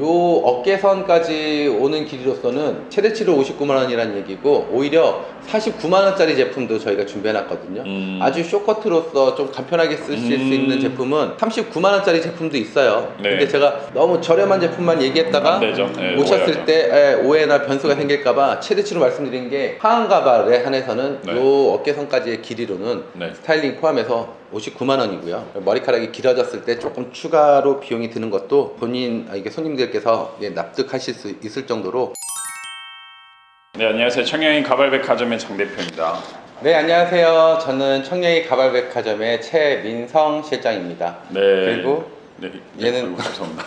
요 어깨선까지 오는 길이로서는 최대치로 59만 원이라는 얘기고 오히려 49만 원짜리 제품도 저희가 준비해놨거든요. 음. 아주 쇼커트로서 좀 간편하게 쓰실 수 음. 있는 제품은 39만 원짜리 제품도 있어요. 네. 근데 제가 너무 저렴한 제품만 얘기했다가. 네, 오셨을 오해하죠. 때 예, 오해나 변수가 생길까봐 최대치로 말씀드린 게 하한 가발에 한해서는 네. 요 어깨선까지의 길이로는 네. 스타일링 포함해서 59만 원이고요. 머리카락이 길어졌을 때 조금 추가로 비용이 드는 것도 본인 아, 이게 손님들께서 예, 납득하실 수 있을 정도로 네, 안녕하세요. 청양인 가발백화점의 장 대표입니다. 네 안녕하세요. 저는 청량리 가발백화점의 최민성 실장입니다. 네. 그리고 네, 얘는- 아이고, 죄송합니다.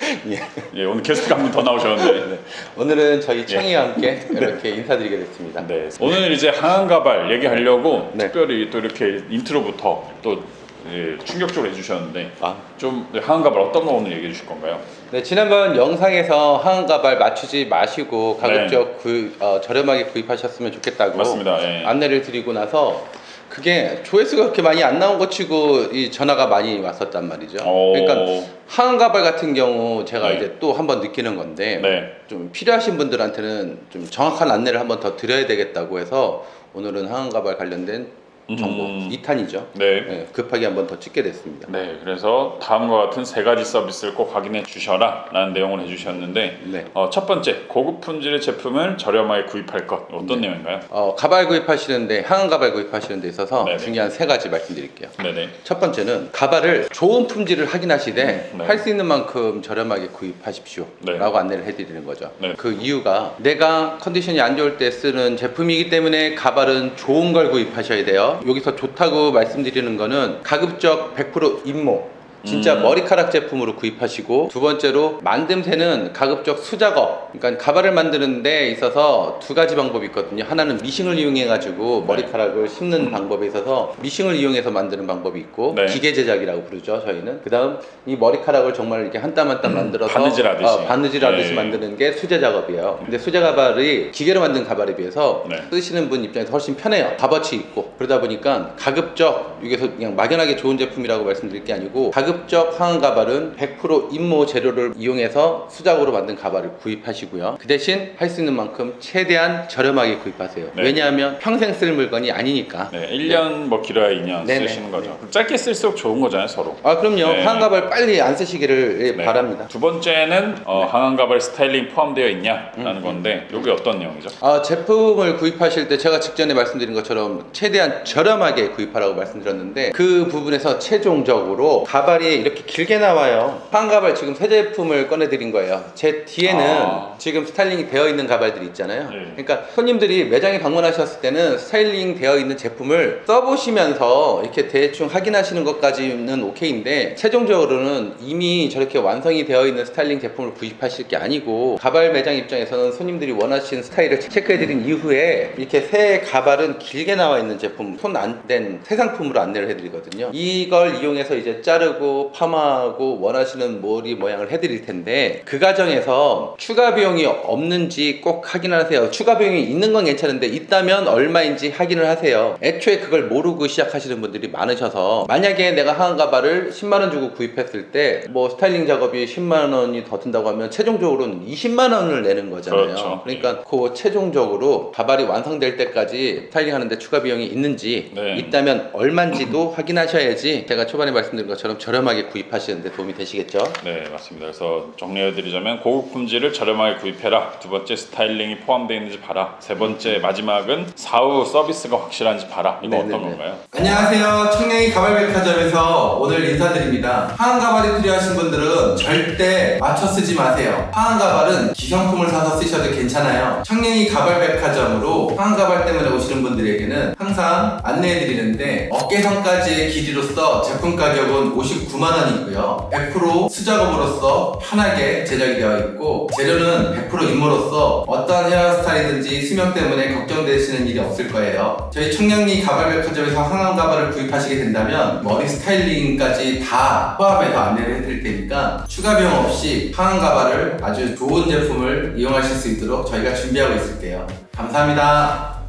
예. 예, 오늘 게스트가 한 분 더 나오셨는데. 오늘은 저희 청이와 함께 이렇게 인사드리게 됐습니다. 네. 오늘 이제 항암 가발 얘기하려고 네. 특별히 또 이렇게 인트로부터 또 예, 충격적으로 해주셨는데 아, 좀 네, 항암 가발 어떤 거 오늘 얘기해 주실 건가요? 네, 지난번 영상에서 하한 가발 맞추지 마시고 가급적 구, 어, 저렴하게 구입하셨으면 좋겠다고 네. 맞습니다. 예. 안내를 드리고 나서 그게 조회수가 그렇게 많이 안 나온 것 치고 이 전화가 많이 왔었단 말이죠. 오. 그러니까 하한 가발 같은 경우 제가 네. 이제 또 한번 느끼는 건데 네. 좀 필요하신 분들한테는 좀 정확한 안내를 한번 더 드려야 되겠다고 해서 오늘은 하한 가발 관련된 정보 음. 2탄이죠. 네. 네, 급하게 한번 더 찍게 됐습니다. 네, 그래서 다음과 같은 세 가지 서비스를 꼭 확인해 주셔라 라는 내용을 해주셨는데 네. 어, 첫 번째, 고급 품질의 제품을 저렴하게 구입할 것 어떤 네. 내용인가요? 어, 가발 구입하시는데 하한 가발 구입하시는 데 있어서 네네. 중요한 세 가지 말씀드릴게요. 네네. 첫 번째는 가발을 좋은 품질을 확인하시되 네. 할수 있는 만큼 저렴하게 구입하십시오 네. 라고 안내를 해드리는 거죠 네. 그 이유가 내가 컨디션이 안 좋을 때 쓰는 제품이기 때문에 가발은 좋은 걸 구입하셔야 돼요 여기서 좋다고 말씀드리는 거는 가급적 100% 인모 진짜 음. 머리카락 제품으로 구입하시고 두 번째로 만듦새는 가급적 수작업 그러니까 가발을 만드는 데 있어서 두 가지 방법이 있거든요 하나는 미싱을 이용해 가지고 머리카락을 심는 방법에 있어서 미싱을 이용해서 만드는 방법이 있고 네. 기계 제작이라고 부르죠 저희는 그 다음 이 머리카락을 정말 이렇게 한 땀 한 땀 만들어서 바느질 하듯이. 어, 바느질 하듯이 네. 만드는 게 수제 작업이에요 근데 수제 가발이 기계로 만든 가발에 비해서 네. 쓰시는 분 입장에서 훨씬 편해요 값어치 있고 그러다 보니까 가급적 여기서 그냥 막연하게 좋은 제품이라고 말씀드릴 게 아니고 가급 적 항은 가발은 100% 인모 재료를 이용해서 수작으로 만든 가발을 구입하시고요 그 대신 할 수 있는 만큼 최대한 저렴하게 구입하세요 네. 왜냐하면 평생 쓸 물건이 아니니까 네, 1년 뭐 길어야 2년 네네. 쓰시는 거죠. 짧게 쓸수록 좋은 거잖아요, 서로. 아 그럼요 네. 항은 가발 빨리 안 쓰시기를 예, 네. 바랍니다 두 번째는 어, 항암 가발 스타일링 포함되어 음, 있냐라는 건데 이게 어떤 내용이죠? 아, 제품을 구입하실 때 제가 직전에 말씀드린 것처럼 최대한 저렴하게 구입하라고 말씀드렸는데 그 부분에서 최종적으로 가발 이 이렇게 길게 나와요. 한 가발 지금 새 제품을 꺼내드린 거예요. 제 뒤에는 아. 지금 스타일링이 되어 있는 가발들이 있잖아요. 네. 그러니까 손님들이 매장에 방문하셨을 때는 스타일링 되어 있는 제품을 써보시면서 이렇게 대충 확인하시는 것까지는 오케이인데 최종적으로는 이미 저렇게 완성이 되어 있는 스타일링 제품을 구입하실 게 아니고 가발 매장 입장에서는 손님들이 원하시는 스타일을 체크해드린 이후에 이렇게 새 가발은 길게 나와 있는 제품 손안댄새 상품으로 안내를 해드리거든요 이걸 이용해서 이제 자르고 파마하고 원하시는 머리 모양을 해드릴 텐데 그 과정에서 추가 비용이 없는지 꼭 확인하세요 추가 비용이 있는 건 괜찮은데 있다면 얼마인지 확인을 하세요 애초에 그걸 모르고 시작하시는 분들이 많으셔서 만약에 내가 하한 가발을 10만 원 주고 구입했을 때 뭐 스타일링 작업이 10만 원이 더 든다고 하면 최종적으로는 20만 원을 내는 거잖아요 그렇죠. 그러니까 그 최종적으로 가발이 완성될 때까지 스타일링 하는데 추가 비용이 있는지 네. 있다면 얼마인지도 확인하셔야지 제가 초반에 말씀드린 것처럼 저렴 하게 구입하시는데 도움이 되시겠죠 네, 맞습니다. 그래서 정리해드리자면 고급 품질을 저렴하게 구입해라. 두 번째 스타일링이 포함되어 있는지 봐라. 세 번째 마지막은 사후 서비스가 확실한지 봐라. 이거 어떤 네네네. 건가요? 안녕하세요. 청량리 가발백화점에서 오늘 인사드립니다. 하한 가발이 필요하신 분들은 절대 맞춰 쓰지 마세요. 하한 가발은 기성품을 사서 쓰셔도 괜찮아요. 청량리 가발백화점으로 하한 가발 때문에 오시는 분들에게는 항상 안내해드리는데 어깨선까지의 길이로서 제품 가격은 59만 원이고요. 100% 수작업으로서 편하게 제작이 되어 있고 재료는 100% 인모로서 어떠한 헤어스타일이든지 수명 때문에 걱정되시는 일이 없을 거예요. 저희 청량리 가발백화점에서 항암 가발을 구입하시게 된다면 머리 스타일링까지 다 포함해서 안내를 해드릴 테니까 추가 비용 없이 항암 가발을 아주 좋은 제품을 이용하실 수 있도록 저희가 준비하고 있을게요. 감사합니다.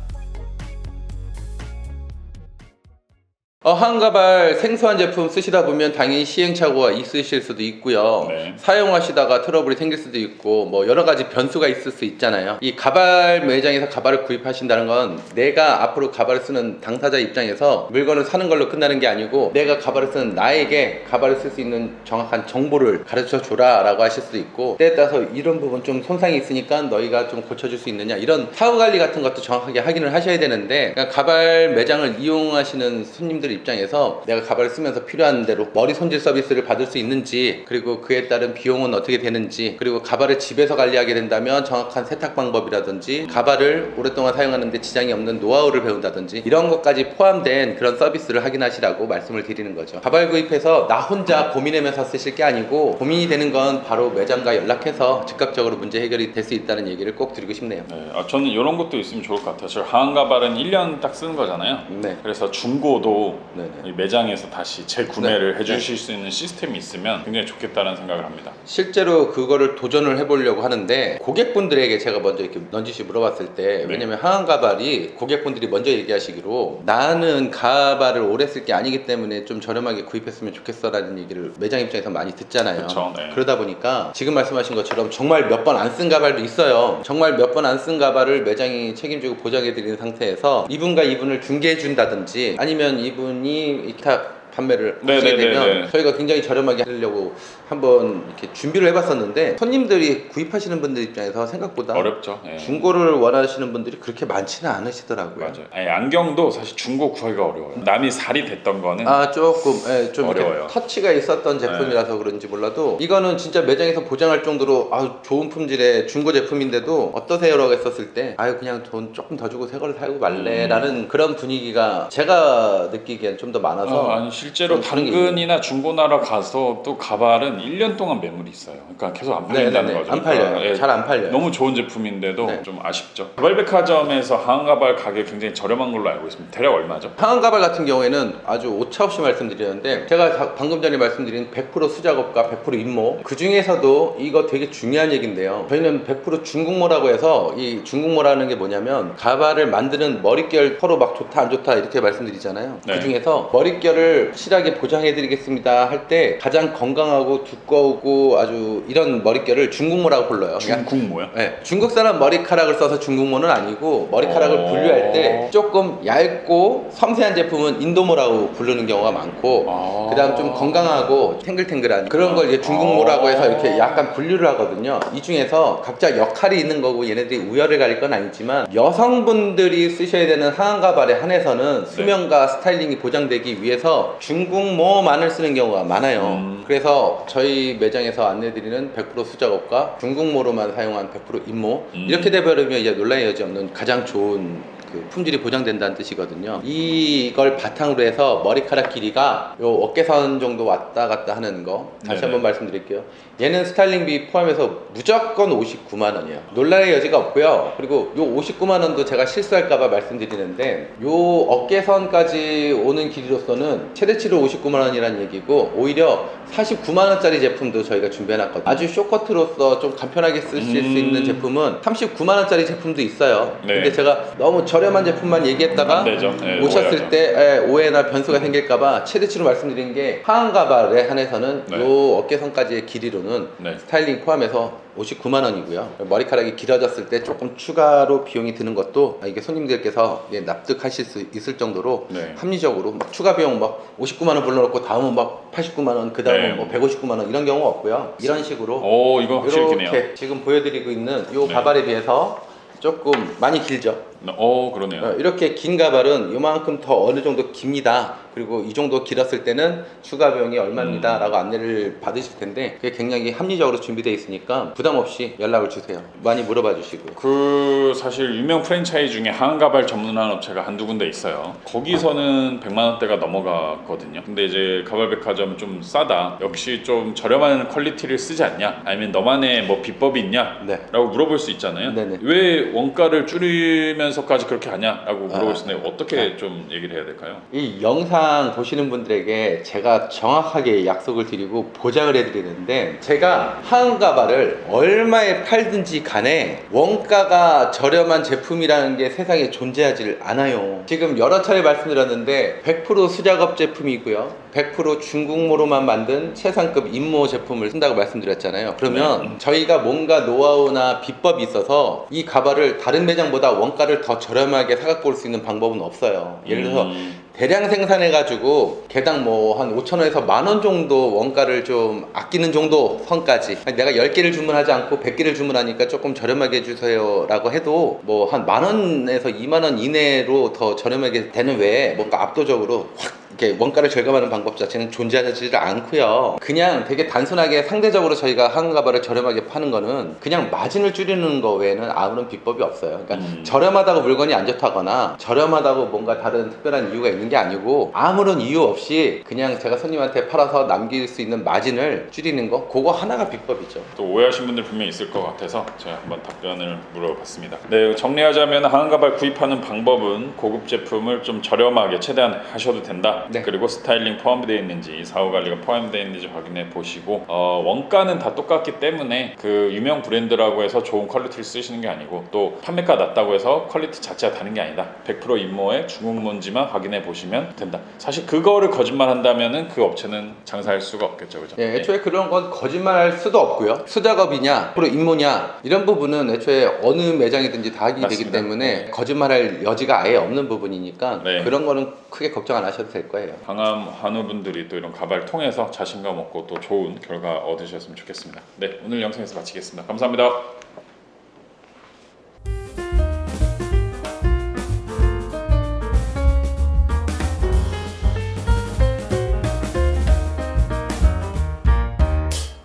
어, 한 가발 생소한 제품 쓰시다 보면 당연히 시행착오가 있으실 수도 있고요. 네. 사용하시다가 트러블이 생길 수도 있고 뭐 여러 가지 변수가 있을 수 있잖아요. 이 가발 매장에서 가발을 구입하신다는 건 내가 앞으로 가발을 쓰는 당사자 입장에서 물건을 사는 걸로 끝나는 게 아니고 내가 가발을 쓰는 나에게 가발을 쓸 수 있는 정확한 정보를 가르쳐 줘라라고 하실 수도 있고 때에 따라서 이런 부분 좀 손상이 있으니까 너희가 좀 고쳐줄 수 있느냐 이런 사후 관리 같은 것도 정확하게 확인을 하셔야 되는데 그러니까 가발 매장을 이용하시는 손님 들 입장에서 내가 가발을 쓰면서 필요한 대로 머리 손질 서비스를 받을 수 있는지 그리고 그에 따른 비용은 어떻게 되는지 그리고 가발을 집에서 관리하게 된다면 정확한 세탁 방법이라든지 가발을 오랫동안 사용하는데 지장이 없는 노하우를 배운다든지 이런 것까지 포함된 그런 서비스를 확인하시라고 말씀을 드리는 거죠. 가발 구입해서 나 혼자 고민하면서 쓰실 게 아니고 고민이 되는 건 바로 매장과 연락해서 즉각적으로 문제 해결이 될 수 있다는 얘기를 꼭 드리고 싶네요. 네, 아, 저는 이런 것도 있으면 좋을 것 같아요. 저 하한 가발은 1년 딱 쓰는 거잖아요. 네. 그래서 중고도 네네. 이 매장에서 다시 재구매를 해주실 수 있는 시스템이 있으면 굉장히 좋겠다는 생각을 합니다. 실제로 그거를 도전을 해보려고 하는데 고객분들에게 제가 먼저 이렇게 넌지시 물어봤을 때 왜냐면 하한 가발이 고객분들이 먼저 얘기하시기로 나는 가발을 오래 쓸 게 아니기 때문에 좀 저렴하게 구입했으면 좋겠어라는 얘기를 매장 입장에서 많이 듣잖아요. 그쵸, 네. 그러다 보니까 지금 말씀하신 것처럼 정말 몇 번 안 쓴 가발도 있어요. 정말 몇 번 안 쓴 가발을 매장이 책임지고 보장해드리는 상태에서 이분과 이분을 중개해준다든지 아니면 이분 이 위탁 판매를 하시게 네네네네. 되면 저희가 굉장히 저렴하게 하려고 한번 이렇게 준비를 해봤었는데 손님들이 구입하시는 분들 입장에서 생각보다 어렵죠. 예. 중고를 원하시는 분들이 그렇게 많지는 않으시더라고요. 맞아요. 아니, 안경도 사실 중고 구하기가 어려워요. 남이 살이 됐던 거는 아 조금 예, 좀 이렇게 어려워요. 네. 터치가 있었던 제품이라서 그런지 몰라도 이거는 진짜 매장에서 보장할 정도로 아 좋은 품질의 중고 제품인데도 어떠세요라고 했었을 때 아유 그냥 돈 조금 더 주고 새 걸 사고 말래라는 그런 분위기가 제가 느끼기엔 좀 더 많아서 어, 아니 실제로 당근이나 중고나라 가서 또 가발은 1년 동안 매물이 있어요. 그러니까 계속 안 팔린다는 네네네. 거죠. 안 팔려요. 그러니까, 예, 잘 안 팔려요. 너무 좋은 제품인데도 네. 좀 아쉽죠. 가발백화점에서 하한 가발 가격 굉장히 저렴한 걸로 알고 있습니다. 대략 얼마죠? 상한 가발 같은 경우에는 아주 오차없이 말씀드리는데 제가 자- 방금 전에 말씀드린 100% 수작업과 100% 임모 그 중에서도 이거 되게 중요한 얘기인데요 저희는 100% 중국모라고 해서 이 중국모라는 게 뭐냐면 가발을 만드는 머릿결 서로 막 좋다 안 좋다 이렇게 말씀드리잖아요 네. 그 중에서 머릿결을 실하게 보장해드리겠습니다 할 때 가장 건강하고 두꺼우고 아주 이런 머릿결을 중국모라고 불러요 그러니까 중국모요? 네, 중국 사람 머리카락을 써서 중국모는 아니고 머리카락을 어. 분류할 때 조금 얇고 섬세한 제품은 인도모라고 부르는 경우가 많고 아. 그다음 좀 건강하고 탱글탱글한 그런 걸 이제 중국모라고 해서 이렇게 약간 분류를 하거든요. 이 중에서 각자 역할이 있는 거고 얘네들이 우열을 가릴 건 아니지만 여성분들이 쓰셔야 되는 하한 가발에 한해서는 수명과 스타일링이 보장되기 위해서 중국모만을 쓰는 경우가 많아요. 음. 그래서 저희 매장에서 안내드리는 100% 수작업과 중국 모로만 사용한 100% 인모 음. 이렇게 돼버리면 이제 논란의 여지 없는 가장 좋은 그 품질이 보장된다는 뜻이거든요. 이걸 바탕으로 해서 머리카락 길이가 요 어깨선 정도 왔다 갔다 하는 거 다시 네네. 한번 말씀드릴게요. 얘는 스타일링비 포함해서 무조건 59만 원이에요. 논란의 여지가 없고요. 그리고 요 59만 원도 제가 실수할까봐 말씀드리는데 요 어깨선까지 오는 길이로서는 최대치로 59만 원이라는 얘기고 오히려 49만 원짜리 제품도 저희가 준비해놨거든요. 아주 쇼커트로서 좀 간편하게 쓰실 수 음. 있는 제품은 39만 원짜리 제품도 있어요. 네. 근데 제가 너무 저 렴한 제품만 얘기했다가 안 되죠. 네, 오셨을 오해하죠. 때 예, 오해나 변수가 생길까봐 최대치로 말씀드린 게 하한 가발에 한해서는 네. 요 어깨선까지의 길이로는 네. 스타일링 포함해서 59만 원이고요. 머리카락이 길어졌을 때 조금 추가로 비용이 드는 것도 아, 이게 손님들께서 예, 납득하실 수 있을 정도로 네. 합리적으로 막 추가 비용 막 59만 원 불러놓고 다음은 막 89만 원, 그 다음은 네. 뭐 159만 원 이런 경우가 없고요. 이런 식으로 오 이거 확실히 기네요. 이렇게 지금 보여드리고 있는 이 네. 가발에 비해서 조금 많이 길죠. 오 그러네요. 어, 이렇게 긴 가발은 이만큼 더 어느 정도 깁니다. 그리고 이 정도 길었을 때는 추가 비용이 얼마입니다. 라고 안내를 받으실 텐데 그게 굉장히 합리적으로 준비되어 있으니까 부담 없이 연락을 주세요. 많이 물어봐 주시고요. 그 사실 유명 프랜차이즈 중에 한가발 전문하는 업체가 한두 군데 있어요. 거기서는 100만 원대가 넘어갔거든요. 근데 이제 가발백화점 좀 싸다. 역시 좀 저렴한 퀄리티를 쓰지 않냐? 아니면 너만의 뭐 비법이 있냐? 네. 라고 물어볼 수 있잖아요. 네네. 왜 원가를 줄이면서 알면서까지 그렇게 하냐 라고 아, 물어보시는데 어떻게 좀 얘기를 해야 될까요? 이 영상 보시는 분들에게 제가 정확하게 약속을 드리고 보장을 해드리는데 제가 하은 가발을 얼마에 팔든지 간에 원가가 저렴한 제품이라는 게 세상에 존재하지 않아요. 지금 여러 차례 말씀드렸는데 100% 수작업 제품이고요. 100% 중국모로만 만든 최상급 인모 제품을 쓴다고 말씀드렸잖아요. 그러면 저희가 뭔가 노하우나 비법이 있어서 이 가발을 다른 매장보다 원가를 더 저렴하게 사갖고 올 수 있는 방법은 없어요. 예를 들어서 음, 대량 생산해가지고 개당 뭐 한 5천원에서 만 원 정도 원가를 좀 아끼는 정도 선까지. 내가 10개를 주문하지 않고 100개를 주문하니까 조금 저렴하게 해주세요 라고 해도 뭐 한 만 원에서 2만 원 이내로 더 저렴하게 되는 외에 뭔가 압도적으로 확 이렇게 원가를 절감하는 방법 자체는 존재하지를 않고요. 그냥 되게 단순하게 상대적으로 저희가 한 가발을 저렴하게 파는 거는 그냥 마진을 줄이는 거 외에는 아무런 비법이 없어요. 그러니까 음. 저렴하다고 물건이 안 좋다거나 저렴하다고 뭔가 다른 특별한 이유가 있는 게 아니고 아무런 이유 없이 그냥 제가 손님한테 팔아서 남길 수 있는 마진을 줄이는 거 그거 하나가 비법이죠. 또 오해하신 분들 분명히 있을 것 같아서 제가 한번 답변을 물어봤습니다. 네, 정리하자면 하한가발 구입하는 방법은 고급 제품을 좀 저렴하게 최대한 하셔도 된다. 네. 그리고 스타일링 포함되어 있는지 사후 관리가 포함되어 있는지 확인해 보시고 어, 원가는 다 똑같기 때문에 그 유명 브랜드라고 해서 좋은 퀄리티를 쓰시는 게 아니고 또 판매가 낮다고 해서 퀄리티 자체가 다른 게 아니다. 100% 임모의 중국몬지만 확인해 보시면 된다. 사실 그거를 거짓말한다면은 그 업체는 장사할 수가 없겠죠, 그죠? 예, 애초에 그런 건 거짓말할 수도 없고요. 수작업이냐, 프로 임모냐 이런 부분은 애초에 어느 매장이든지 다 하기 되기. 때문에 거짓말할 여지가 아예 없는 부분이니까 네. 그런 거는 크게 걱정 안 하셔도 될 거예요. 강함 한우분들이 또 이런 가발 통해서 자신감 얻고 또 좋은 결과 얻으셨으면 좋겠습니다. 네, 오늘 영상에서 마치겠습니다. 감사합니다.